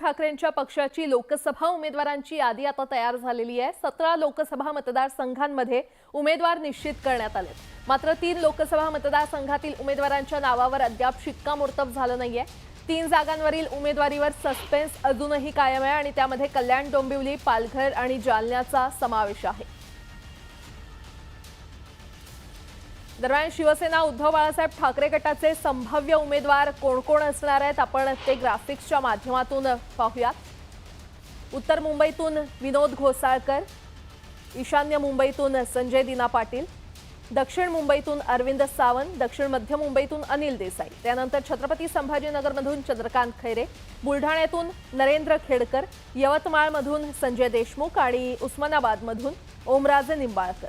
ठाकरेंच्या पक्षाची लोकसभा उमेदवारांची यादी आता तयार झालेली आहे. सतरा लोकसभा मतदारसंघांमध्ये उमेदवार निश्चित करण्यात आले मात्र तीन लोकसभा मतदारसंघातील उमेदवारांच्या नावावर अद्याप शिक्कामोर्तब झालं नाहीये. तीन जागांवरील उमेदवारीवर सस्पेन्स अजूनही कायम आहे आणि त्यामध्ये कल्याण डोंबिवली पालघर आणि जालन्याचा समावेश आहे. दरम्यान शिवसेना उद्धव बाळासाहेब ठाकरे गटाचे संभाव्य उमेदवार कोण कोण असणार आहेत? आपण ते ग्राफिक्सच्या माध्यमातून पाहूयात उत्तर मुंबईतून विनोद घोसाळकर ईशान्य मुंबईतून संजय दिना पाटील दक्षिण मुंबईतून अरविंद सावंत दक्षिण मध्य मुंबईतून अनिल देसाई. त्यानंतर छत्रपती संभाजीनगरमधून चंद्रकांत खैरे बुलढाण्यातून नरेंद्र खेडकर यवतमाळमधून संजय देशमुख आणि उस्मानाबादमधून ओमराजे निंबाळकर.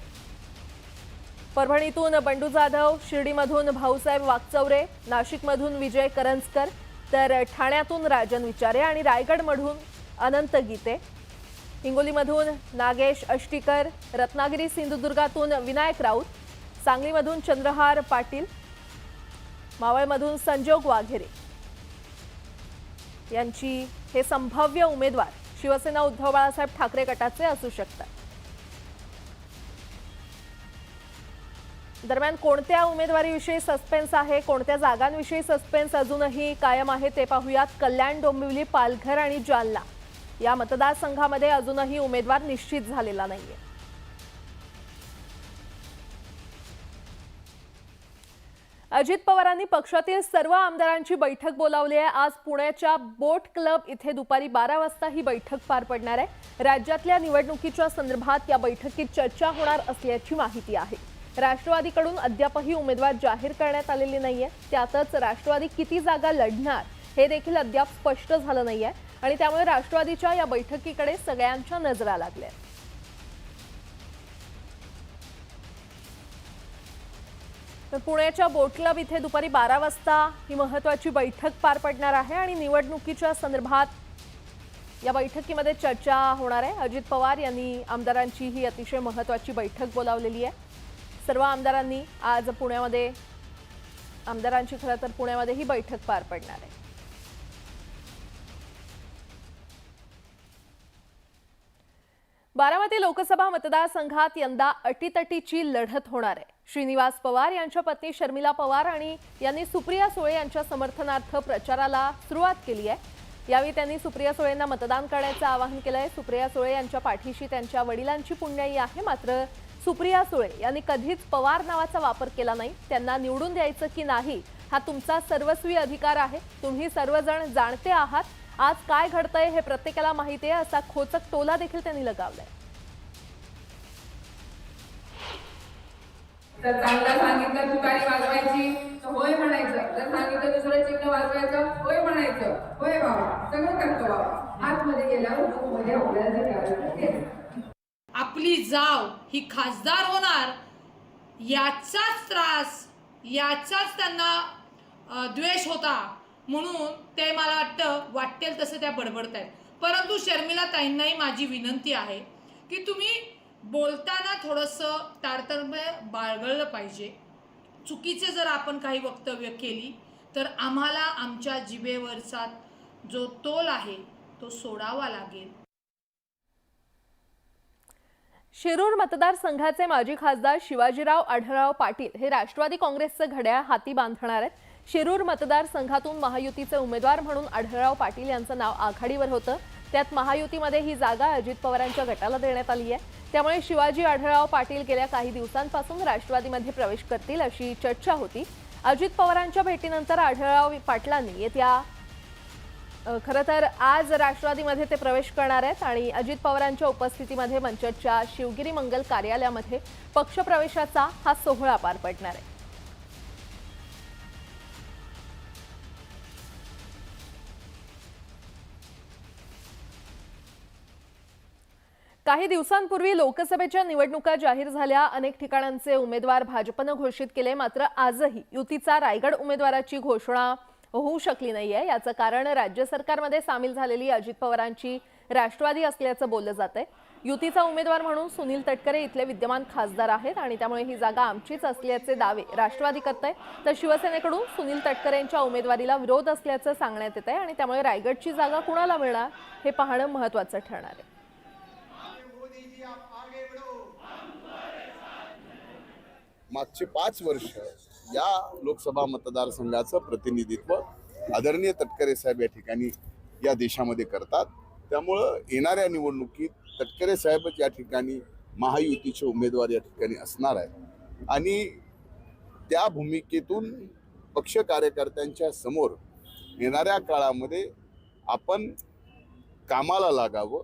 परभणीतून बंडू जाधव शिर्डीमधून भाऊसाहेब वागचौरे नाशिकमधून विजय करंजकर तर ठाण्यातून राजन विचारे आणि रायगडमधून अनंत गीते. हिंगोलीमधून नागेश अष्टीकर रत्नागिरी सिंधुदुर्गातून विनायक राऊत सांगलीमधून चंद्रहार पाटील मावळमधून संजोग वाघेरे. यांची हे संभाव्य उमेदवार शिवसेना उद्धव बाळासाहेब ठाकरे गटाचे असू शकतात. दरम्यान कोणत्या उमेदवारीविषयी सस्पेन्स आहे? कोणत्या जागांविषयी सस्पेन्स अजूनही कायम आहे ते पाहूयात. कल्याण डोंबिवली पालघर आणि जालना. या मतदारसंघामध्ये अजूनही उमेदवार निश्चित झालेला नाहीये. अजित पवारांनी पक्षातील सर्व आमदारांची बैठक बोलावली आहे. आज पुण्याच्या बोट क्लब इथे दुपारी बारा वाजता ही बैठक पार पडणार आहे. राज्यातल्या निवडणुकीच्या संदर्भात या बैठकीत चर्चा होणार असल्याची माहिती आहे. राष्ट्रवादीकडून अद्यापही उमेदवार जाहीर करण्यात आलेली नाहीये. त्यातच राष्ट्रवादी किती जागा लढणार हे देखील अद्याप स्पष्ट झालं नाहीये. आणि त्यामुळे राष्ट्रवादीच्या या बैठकीकडे सगळ्यांच्या नजरा लागल्या. आहेत. तर पुण्याच्या बोट क्लब इथे दुपारी बारा वाजता ही महत्वाची बैठक पार पडणार आहे आणि निवडणुकीच्या संदर्भात या बैठकीमध्ये चर्चा होणार आहे. अजित पवार यांनी आमदारांची ही अतिशय महत्वाची बैठक बोलावलेली आहे. सर्व आमदारांनी आज पुण्यामध्ये आमदारांची खरं तर पुण्यामध्ये ही बैठक पार पडणार आहे. बारामती लोकसभा मतदारसंघात यंदा अटीतटीची लढत होणार आहे. श्रीनिवास पवार यांच्या पत्नी शर्मिला पवार आणि यांनी सुप्रिया सुळे यांच्या समर्थनार्थ प्रचाराला सुरुवात केली आहे. यावेळी त्यांनी सुप्रिया सुळेंना मतदान करण्याचं आवाहन केलं आहे सुप्रिया सुळे यांच्या पाठीशी त्यांच्या वडिलांची पुण्याई आहे. मात्र सुप्रिया सुळे यांनी कधीच पवार नावाचा वापर केला नाही. त्यांना निवडून द्यायचं की नाही हा तुमचा सर्वस्वी अधिकार आहे. तुम्ही सर्वजण जाणते आहात. आज काय घडतंय हे प्रत्येकाला माहिती आहे. असा खोचक टोला देखील त्यांनी लगावलाय. तर चांगलं सांगितलं तुतारी वाजवायची. तर होय म्हणायचं. जर सांगितलं दुसरं चिन्ह वाजवायचं होय म्हणायचं. होय बाबा. सगळं करतो बाबा. आतमध्ये गेल्यावर मध्ये आपल्याला आपली जाव ही खासदार होणार याचाच त्रास याचाच त्यांना द्वेष होता म्हणून ते मला वाटतं वाटेल तसं त्या बडबडत आहेत परंतु शर्मिला ताईंनाही माझी विनंती आहे की तुम्ही बोलताना थोडंसं तारतम्य बाळगळलं पाहिजे. चुकीचे जर आपण काही वक्तव्य केली तर आम्हाला आमच्या जिभेवरचा जो तोल आहे तो सोडावा लागेल. शिरूर मतदारसंघाचे माजी खासदार शिवाजीराव आढळराव पाटील हे राष्ट्रवादी काँग्रेसचं घड्याळ हाती बांधणार आहेत. शिरूर मतदारसंघातून महायुतीचे उमेदवार म्हणून आढळराव पाटील यांचं नाव आघाडीवर होतं. त्यात महायुतीमध्ये ही जागा अजित पवारांच्या गटाला देण्यात आली आहे. त्यामुळे शिवाजी आढळराव पाटील गेल्या काही दिवसांपासून राष्ट्रवादीमध्ये प्रवेश करतील अशी चर्चा होती. अजित पवारांच्या भेटीनंतर आढळराव पाटलांनी येत्या खरं तर आज राष्ट्रवादीमध्ये ते प्रवेश करणार आहेत आणि अजित पवारांच्या उपस्थितीमध्ये मंचच्या शिवगिरी मंगल कार्यालयामध्ये पक्षप्रवेशाचा हा सोहळा पार पडणार आहे. काही दिवसांपूर्वी लोकसभेच्या निवडणुका जाहीर झाल्या. अनेक ठिकाणांचे उमेदवार भाजपनं घोषित केले. मात्र आजही युतीचा रायगड उमेदवाराची घोषणा होऊ शकली नाहीये. याचं कारण राज्य सरकारमध्ये सामील झालेली अजित पवारांची राष्ट्रवादी असल्याचं बोललं जात आहे युतीचा उमेदवार म्हणून सुनील तटकरे इथले विद्यमान खासदार आहेत आणि त्यामुळे ही जागा आमचीच असल्याचे दावे राष्ट्रवादी करत आहे तर शिवसेनेकडून सुनील तटकरे यांच्या उमेदवारीला विरोध असल्याचं सांगण्यात येत आहे आणि त्यामुळे रायगडची जागा कुणाला मिळणार हे पाहणं महत्त्वाचं ठरणार आहे. मागचे पाच वर्ष या लोकसभा मतदारसंघाचं प्रतिनिधित्व आदरणीय तटकरे साहेब या ठिकाणी या देशामध्ये करतात. त्यामुळं येणाऱ्या निवडणुकीत तटकरे साहेबच या ठिकाणी महायुतीचे उमेदवार या ठिकाणी असणार आहे आणि त्या भूमिकेतून पक्ष कार्यकर्त्यांच्या समोर येणाऱ्या काळामध्ये आपण कामाला लागावं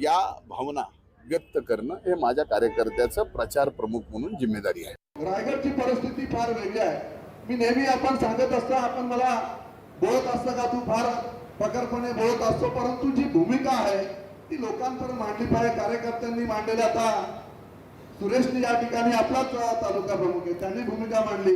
या भावना व्यक्त करणं हे माझ्या कार्यकर्त्याचं प्रचार प्रमुख म्हणून जिम्मेदारी आहे. रायगडची परिस्थिती फार वेगळी आहे. मी नेहमी आपण सांगत असता आपण मला बोलत असता का तू फार प्रखरपणे बोलत असतो परंतु जी भूमिका आहे ती लोकांपर्यंत मांडली पाहिजे कार्यकर्त्यांनी मांडलेली आता सुरेशने या ठिकाणी आपलाच तालुका प्रमुख आहे त्यांनी भूमिका मांडली.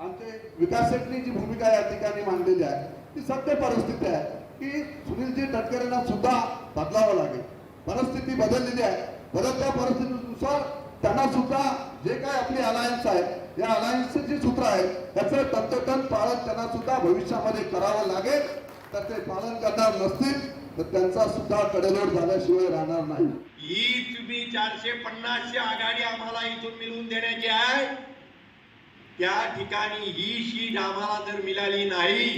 आमचे विकास शेट्टी जी भूमिका या ठिकाणी मांडलेली आहे ती सत्य परिस्थिती आहे की सुनीलजी तटकरेंना सुद्धा बदलावं लागेल. परिस्थिती बदललेली आहे. बदलत्या परिस्थितीनुसार त्यांना सुद्धा जे काय आपली अलायन्स आहे या अलायन्सचे जे सूत्र आहे त्याचं तंतोतंत पालन त्यांना सुद्धा भविष्यामध्ये करावं लागेल. तर ते पालन करणार नसतील तर त्यांचा सुद्धा कडेलोट झाल्याशिवाय राहणार नाही. ही तुम्ही चारशे पन्नासची आघाडी आम्हाला इथून मिळवून देण्याची आहे. त्या ठिकाणी ही सीट आम्हाला जर मिळाली नाही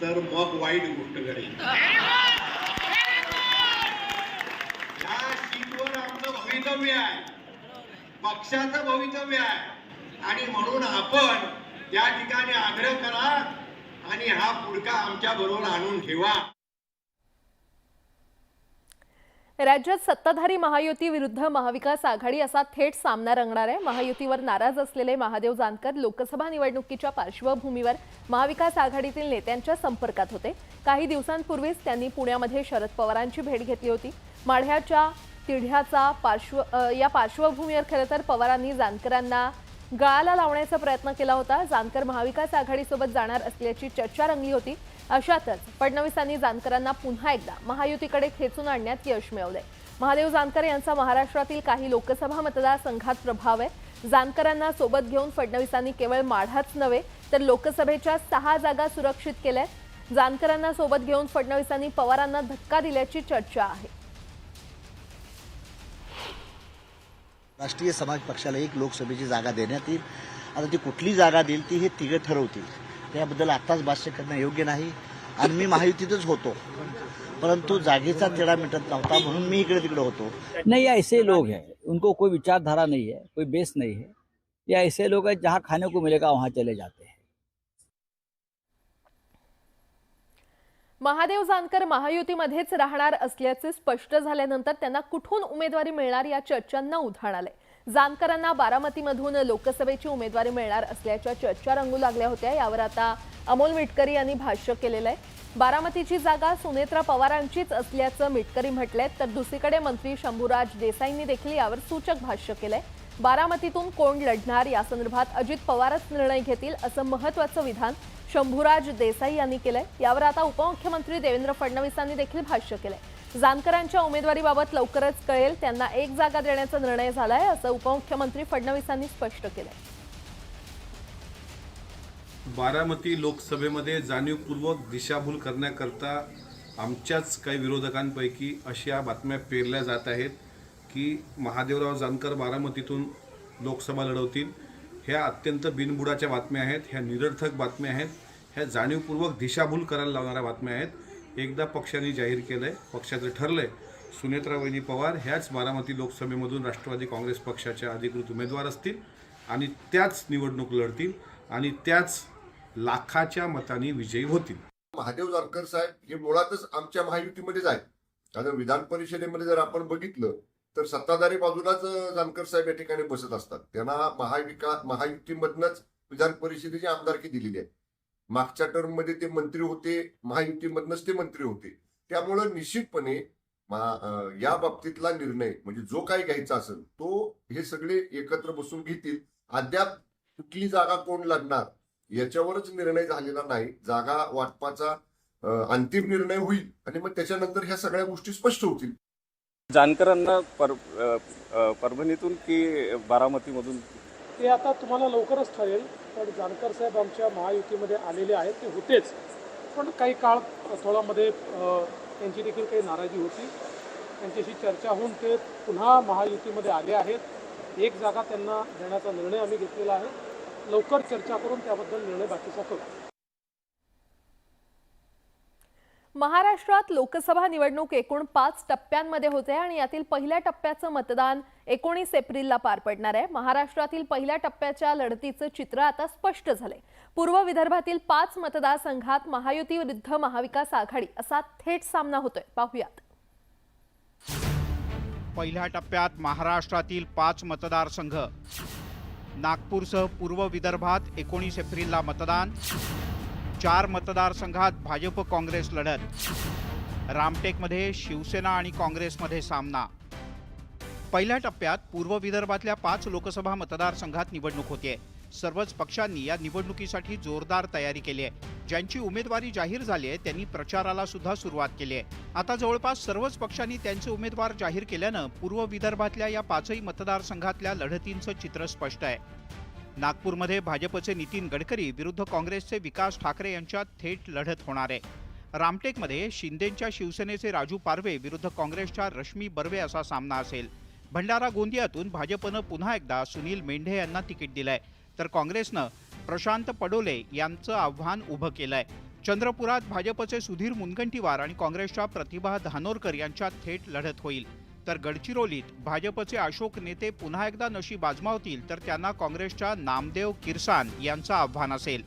तर मग वाईट गोष्ट घडेल या सीटवर आमचं भवितव्य आहे. पक्षाचं भवितव्य आहे. आणि म्हणून आपण या ठिकाणी आग्रह करा आणि हा पुढका आमच्या बरोबर आणून ठेवा. राज्यात सत्ताधारी महायुती विरुद्ध महाविकास आघाडी असा थेट सामना रंगणार आहे. महायुतीवर नाराज असलेले महादेव जानकर लोकसभा निवडणुकीच्या पार्श्वभूमीवर महाविकास आघाडीतील नेत्यांच्या संपर्कात होते. काही दिवसांपूर्वीच त्यांनी पुण्यामध्ये शरद पवारांची भेट घेतली होती. माढ्याच्या तिढ्याचा पार्श्व या पार्श्वभूमीवर खरं तर पवारांनी जानकरांना गळाला लावण्याचा प्रयत्न केला होता. जानकर महाविकास आघाडीसोबत जाणार असल्याची चर्चा रंगली होती. अशातच फडणवीसांनी जानकरांना पुन्हा एकदा महायुतीकडे खेचून आणण्यात यश मिळवले महादेव जानकर यांचा महाराष्ट्रातील काही लोकसभा मतदारसंघात प्रभाव आहे. जानकरांना सोबत घेऊन फडणवीसांनी केवळ माढाच नव्हे तर लोकसभेच्या सहा जागा सुरक्षित केल्या जानकरांना सोबत घेऊन फडणवीसांनी पवारांना धक्का दिल्याची चर्चा आहे. राष्ट्रीय समाज पक्षाला एक लोकसभेची जागा देण्यात येईल. आता ती कुठली जागा देईल ती हे तिघं ठरवतील. त्याबद्दल आत्ताच भाष्य करणं योग्य नाही. आणि मी महायुतीतच होतो. परंतु जागेचा तेढा मिटत नव्हता म्हणून मी इकडे तिकडे होतो. नहीं ऐसे लोग हैं. उनको कोई विचारधारा नहीं है कोई बेस नहीं है. ये ऐसे लोग हैं जहाँ खाने को मिलेगा वहाँ चले जाते हैं. महादेव जानकर महायुतीमध्येच राहणार असल्याचे स्पष्ट झाल्यानंतर त्यांना कुठून उमेदवारी मिळणार या चर्चांना उधाण आलंय. जानकरांना बारामतीमधून लोकसभेची उमेदवारी मिळणार असल्याच्या चर्चा रंगू लागल्या होत्या यावर आता अमोल मिटकरी यांनी भाष्य केलेलं आहे. बारामतीची जागा सुनेत्रा पवारांचीच असल्याचं मिटकरी म्हटलंय तर दुसरीकडे मंत्री शंभूराज देसाईंनी देखील यावर सूचक भाष्य केलंय. बारामतीतून कोण लढणार? यासंदर्भात अजित पवारच निर्णय घेतील असं महत्वाचं विधान शंभूराज देसाई यांनी केलंय. यावर आता उपमुख्यमंत्री देवेंद्र फडणवीसांनी देखील भाष्य केलंय. जानकरांच्या उमेदवारीबाबत लवकरच कळेल त्यांना एक जागा देण्याचा निर्णय झालाय असं उपमुख्यमंत्री फडणवीसांनी स्पष्ट केलंय. बारामती लोकसभेमध्ये जाणीवपूर्वक दिशाभूल करण्याकरता आमच्याच काही विरोधकांपैकी अशा बातम्या पेरल्या जात आहेत की महादेवराव जानकर बारामतीतून लोकसभा लढवतील. ह्या अत्यंत बिनबुडाच्या बातम्या आहेत ह्या निरर्थक बातम्या आहेत ह्या जाणीवपूर्वक दिशाभूल करायला लावणाऱ्या बातम्या आहेत. एकदा पक्षाने जाहीर केलं आहे पक्षाचं ठरलं आहे सुनेत्रावहिनी पवार ह्याच बारामती लोकसभेमधून राष्ट्रवादी काँग्रेस पक्षाच्या अधिकृत उमेदवार असतील आणि त्याच निवडणूक लढतील आणि त्याच लाखाच्या मताने विजयी होतील. महादेव जानकर साहेब हे मुळातच आमच्या महायुतीमध्येच आहेत. आता विधान परिषदेमध्ये जर आपण बघितलं तर सत्ताधारी बाजूलाच जानकर साहेब या ठिकाणी बसत असतात. त्यांना महाविकास महायुतीमधनच विधान परिषदेची आमदारकी दिलेली आहे. मागच्या टर्ममध्ये ते मंत्री होते महायुतीमधनच ते मंत्री होते. त्यामुळं निश्चितपणे या बाबतीतला निर्णय म्हणजे जो काही घ्यायचा असेल तो हे सगळे एकत्र बसून घेतील. अद्याप कुठली जागा कोण लढणार याच्यावरच निर्णय झालेला नाही. जागा वाटपाचा अंतिम निर्णय होईल आणि मग त्याच्यानंतर ह्या सगळ्या गोष्टी स्पष्ट होतील. जानकरांना पर परभणीतून की बारामतीमधून? ते आता तुम्हाला लवकरच ठरेल. पण जानकर साहेब आमच्या महायुतीमध्ये आलेले आहेत. ते होतेच. पण काही काळ थोडामध्ये त्यांची देखील काही नाराजी होती. त्यांच्याशी चर्चा होऊन ते पुन्हा महायुतीमध्ये आले आहेत. एक जागा त्यांना देण्याचा निर्णय आम्ही घेतलेला आहे. लवकर चर्चा करून त्याबद्दल निर्णय बाकीचा करू. महाराष्ट्रात लोकसभा निवडणूक एकूण पाच टप्प्यांमध्ये होते आणि यातील पहिल्या टप्प्याचं मतदान एकोणीस एप्रिलला पार पडणार आहे. महाराष्ट्रातील पहिल्या टप्प्याच्या लढतीचं चित्र आता स्पष्ट झालंय. पूर्व विदर्भातील पाच मतदारसंघात महायुती विरुद्ध महाविकास आघाडी असा थेट सामना होतोय. पाहुयात. पहिल्या टप्प्यात महाराष्ट्रातील पाच मतदारसंघ. नागपूरसह पूर्व विदर्भात एकोणीस एप्रिलला मतदान. चार मतदारसंघात भाजप काँग्रेस लढत. रामटेकमध्ये शिवसेना आणि काँग्रेसमध्ये सामना. पहिल्या टप्प्यात पूर्व विदर्भातल्या पाच लोकसभा मतदारसंघात निवडणूक होते सर्वच पक्षांनी या निवडणुकीसाठी जोरदार तयारी केली आहे ज्यांची उमेदवारी जाहीर झाली आहे त्यांनी प्रचाराला सुद्धा सुरुवात केली आहे आता जवळपास सर्वच पक्षांनी त्यांचे उमेदवार जाहीर केल्यानं पूर्व विदर्भातल्या या पाचही मतदारसंघातल्या लढतींचं चित्र स्पष्ट आहे. नागपूरमध्ये भाजपचे नितीन गडकरी विरुद्ध काँग्रेसचे विकास ठाकरे यांच्यात थेट लढत होणार आहे. रामटेकमध्ये शिंदेंच्या शिवसेनेचे राजू पारवे विरुद्ध काँग्रेसच्या रश्मी बर्वे असा सामना असेल. भंडारा गोंदियातून भाजपनं पुन्हा एकदा सुनील मेंढे यांना तिकीट दिलंय. तर काँग्रेसनं प्रशांत पडोले यांचं आव्हान उभं केलंय. चंद्रपुरात भाजपचे सुधीर मुनगंटीवार आणि काँग्रेसच्या प्रतिभा धानोरकर यांच्यात थेट लढत होईल. तर गडचिरोलीत भाजपचे अशोक नेते पुन्हा एकदा नशीब आजमावतील तर त्यांना काँग्रेसच्या नामदेव किरसान यांचं आव्हान असेल.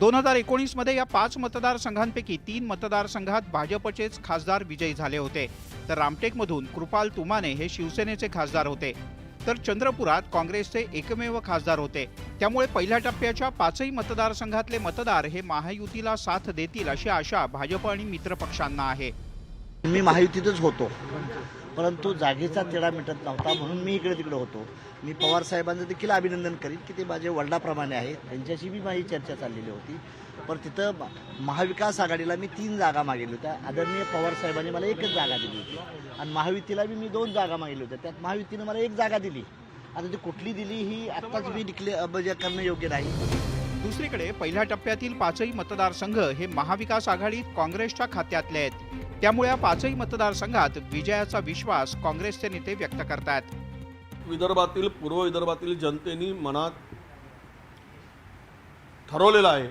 दोन हजार एकोणीसमध्ये या पाच मतदारसंघांपैकी तीन मतदारसंघात भाजपचेच खासदार विजयी झाले होते. तर रामटेकमधून कृपाल तुमाने हे शिवसेनेचे खासदार होते. तर चंद्रपुरात काँग्रेसचे एकमेव खासदार होते. त्यामुळे पहिल्या टप्प्याच्या पाचही मतदारसंघातले मतदार हे महायुतीला साथ देतील अशी आशा भाजप आणि मित्रपक्षांना आहे. मी महायुतीतच होतो. परंतु जागेचा तिढा मिटत नव्हता म्हणून मी इकडे तिकडे होतो. मी पवार साहेबांचं देखील अभिनंदन करीन की ते माझे वडिलाप्रमाणे आहेत. त्यांच्याशी बी माझी चर्चा चाललेली होती. पण तिथं महाविकास आघाडीला मी तीन जागा मागितल्या होत्या. आदरणीय पवार साहेबांनी मला एकच जागा दिली होती. आणि महायुतीला बी मी दोन जागा मागितल्या होत्या. त्यात महायुतीनं मला एक जागा दिली. आता ती कुठली दिली ही आत्ताच मी डिक्ले म्हणजे करणं योग्य नाही. दुसरीकडे पहिल्या टप्प्यातील पाचही मतदारसंघ हे महाविकास आघाडीत काँग्रेसच्या खात्यातले आहेत. त्यामुळे या पाचही मतदारसंघात विजयाचा विश्वास काँग्रेसचे नेते व्यक्त करतात विदर्भातील पूर्व विदर्भातील जनतेनी मनात ठरवलेलं आहे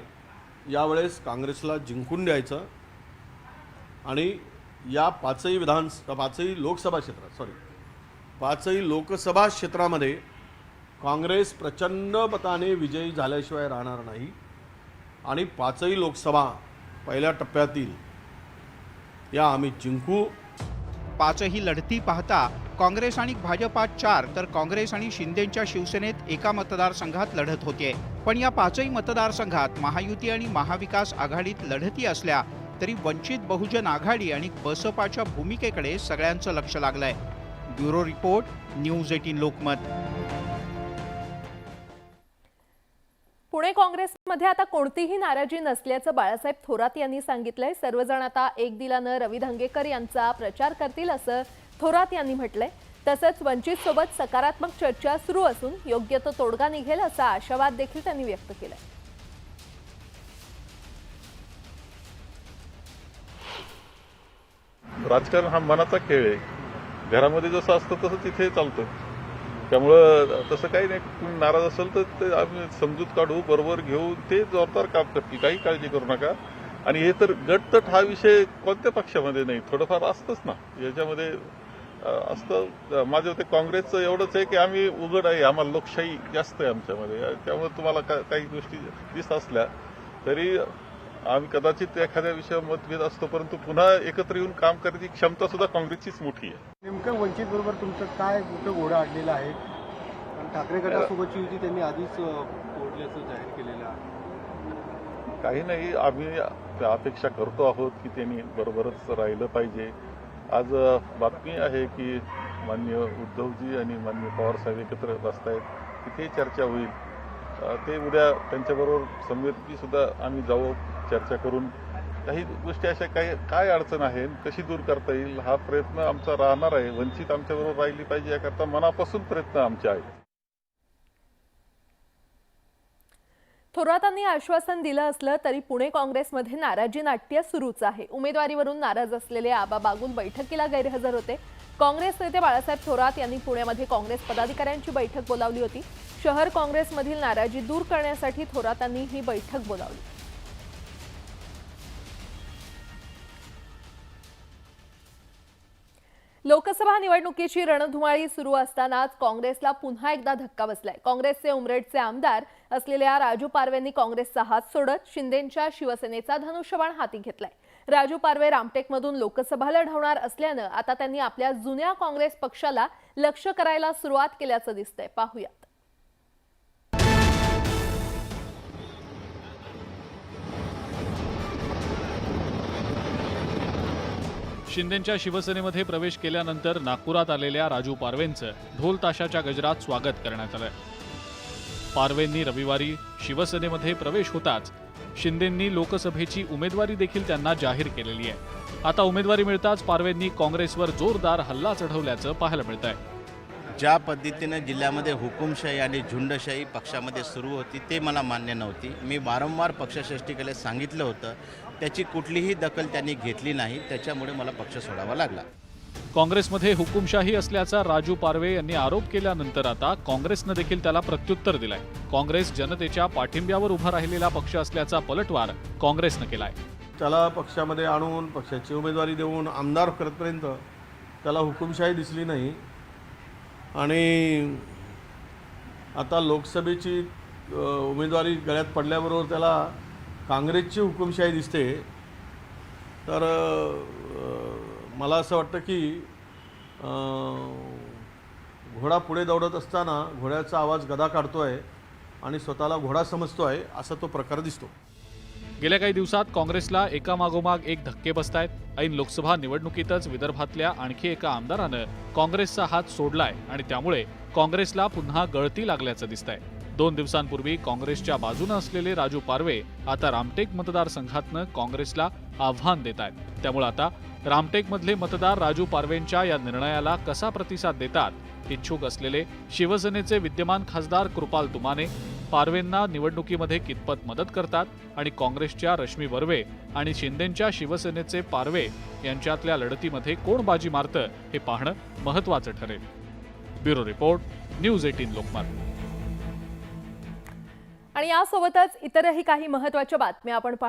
यावेळेस काँग्रेसला जिंकून द्यायचं आणि या पाचही विधान पाचही लोकसभा क्षेत्रात सॉरी पाचही लोकसभा क्षेत्रामध्ये काँग्रेस प्रचंड मताने विजयी झाल्याशिवाय राहणार नाही. आणि पाचही लोकसभा पहिल्या टप्प्यातील या आम्ही जिंकू. पाचही लढती पाहता काँग्रेस आणि भाजपात चार तर काँग्रेस आणि शिंदेच्या शिवसेनेत एका मतदारसंघात लढत होते. पण या पाचही मतदारसंघात महायुती आणि महाविकास आघाडीत लढती असल्या तरी वंचित बहुजन आघाडी आणि बसपाच्या भूमिकेकडे सगळ्यांचं लक्ष लागलंय. Bureau report news eighteen Lokmat. Pune काँग्रेसमध्ये आता कोणतीही नाराजी नसल्याचं बाळासाहेब थोरात यांनी सांगितलंय. सर्वजण आता एक दिलानं रवी धंगेकर यांचा प्रचार करतील असं थोरात यांनी म्हटलंय. तसंच वंचित सोबत सकारात्मक चर्चा सुरू असून योग्य तो तोडगा निघेल असा आशावाद देखील त्यांनी व्यक्त केलाय. राजकारण हा मनाचा खेळ आहे. घरामध्ये जसं असतं तसं तिथे चालतं. त्यामुळं तसं काही नाही. तुम्ही नाराज असेल तर ते आम्ही समजूत काढू बरोबर घेऊ. ते जोरदार काम करतील. काही काळजी करू नका. आणि हे तर गटतट हा विषय कोणत्या पक्षामध्ये नाही. थोडंफार असतंच ना. याच्यामध्ये असतं. माझं ते काँग्रेसचं एवढंच आहे की आम्ही उघड आहे. आम्हाला लोकशाही जास्त आहे आमच्यामध्ये. त्यामुळे तुम्हाला का- काही गोष्टी दिसत असल्या तरी आम्ही कदाचित एखाद्या विषयावर मतभेद असतो परंतु पुन्हा एकत्र येऊन काम करण्याची क्षमता सुद्धा काँग्रेसचीच मोठी आहे. नेमकं वंचित बरोबर तुमचं काय मोठं घोडं आणलेलं आहे? ठाकरे गटासोबतची युती त्यांनी आधीच तोडल्याचं जाहीर केलेलं आहे. काही नाही आम्ही अपेक्षा करतो आहोत की त्यांनी बरोबरच राहिलं पाहिजे. आज बातमी आहे की मान्य उद्धवजी आणि मान्य पवारसाहेब एकत्र बसतायत. तिथे चर्चा होईल. ते उद्या त्यांच्याबरोबर समिती सुद्धा आम्ही जाऊ. चर्चा करून काही गोष्टी अशा काही काय अडचण आहे कशी दूर करता येईल हा प्रयत्न आमचा राहणार आहे. वंचित आमच्याबरोबर राहिली पाहिजे याकरता मनापासून प्रयत्न आमचे आहेत. थोरातांनी आश्वासन दिलं असलं तरी पुणे काँग्रेसमध्ये नाराजी नाट्य सुरूच आहे. उमेदवारीवरून नाराज असलेले आबा बागुल बैठकीला गैरहजर होते. काँग्रेस नेते बाळासाहेब थोरात यांनी पुण्यामध्ये काँग्रेस पदाधिकाऱ्यांची बैठक बोलावली होती. शहर काँग्रेसमधील नाराजी दूर करण्यासाठी थोरातांनी ही बैठक बोलावली. लोकसभा निवडणुकीची रणधुमाळी सुरू असतानाच काँग्रेसला पुन्हा एकदा धक्का बसलाय. काँग्रेसचे उमरेडचे आमदार असलेल्या राजू पारवेंनी काँग्रेसचा हात सोडत शिंदेंच्या शिवसेनेचा धनुष्यबाण हाती घेतलाय. राजू पारवे रामटेकमधून लोकसभा लढवणार असल्यानं आता त्यांनी आपल्या जुन्या काँग्रेस पक्षाला लक्ष करायला सुरुवात केल्याचं दिसतंय. पाहूया. शिंदेच्या शिवसेनेमध्ये प्रवेश केल्यानंतर नागपुरात आलेल्या राजू पारवेंचं ढोल ताशाच्या गजरात स्वागत करण्यात आलं पारवेंनी रविवारी शिवसेनेमध्ये प्रवेश होताच शिंदेंनी लोकसभेची उमेदवारी देखील त्यांना जाहीर केलेली आहे. आता उमेदवारी मिळताच पारवेंनी काँग्रेसवर जोरदार हल्ला चढवल्याचं पाहायला मिळत आहे ज्या पद्धतीनं जिल्ह्यामध्ये हुकुमशाही आणि झुंडशाही पक्षामध्ये सुरू होती ते मला मान्य नव्हती. मी वारंवार पक्षश्रेष्ठीकडे सांगितलं होतं. त्याची कुठलीही दखल त्यांनी घेतली नाही. त्याच्यामुळे मला पक्ष सोडावा लागला. काँग्रेसमध्ये हुकुमशाही असल्याचा राजू पारवे यांनी आरोप केल्यानंतर आता काँग्रेसनं देखील त्याला प्रत्युत्तर दिलंय. काँग्रेस जनतेच्या पाठिंब्यावर उभा राहिलेला पक्ष असल्याचा पलटवार काँग्रेसनं केलाय. त्याला पक्षामध्ये आणून पक्षाची उमेदवारी देऊन आमदार करतपर्यंत त्याला हुकुमशाही दिसली नाही. आणि आता लोकसभेची उमेदवारी गळ्यात पडल्याबरोबर त्याला काँग्रेसची हुकुमशाही दिसते. तर मला असं वाटतं की घोडा पुढे दौडत असताना घोड्याचा आवाज गदा काढतो आहे आणि स्वतःला घोडा समजतो आहे असा तो प्रकार दिसतो. गेल्या काही दिवसात काँग्रेसला एकामागोमाग एक धक्के बसतायत. ऐन लोकसभा निवडणुकीतच विदर्भातल्या आणखी एका आमदारानं काँग्रेसचा हात सोडलाय आणि त्यामुळे काँग्रेसला पुन्हा गळती लागल्याचं दिसतंय. दोन दिवसांपूर्वी काँग्रेसच्या बाजूनं असलेले राजू पारवे आता रामटेक मतदारसंघातनं काँग्रेसला आव्हान देत आहेत त्यामुळे आता रामटेकमधले मतदार राजू पारवेंच्या या निर्णयाला कसा प्रतिसाद देतात इच्छुक असलेले शिवसेनेचे विद्यमान खासदार कृपाल तुमाने पारवेंना निवडणुकीमध्ये कितपत मदत करतात आणि काँग्रेसच्या रश्मी बर्वे आणि शिंदेंच्या शिवसेनेचे पारवे यांच्यातल्या लढतीमध्ये कोण बाजी मारतं हे पाहणं महत्वाचं ठरेल. Bureau report news eighteen Lokmat आणि यासोबतच इतरही काही महत्त्वाच्या बातम्या आपण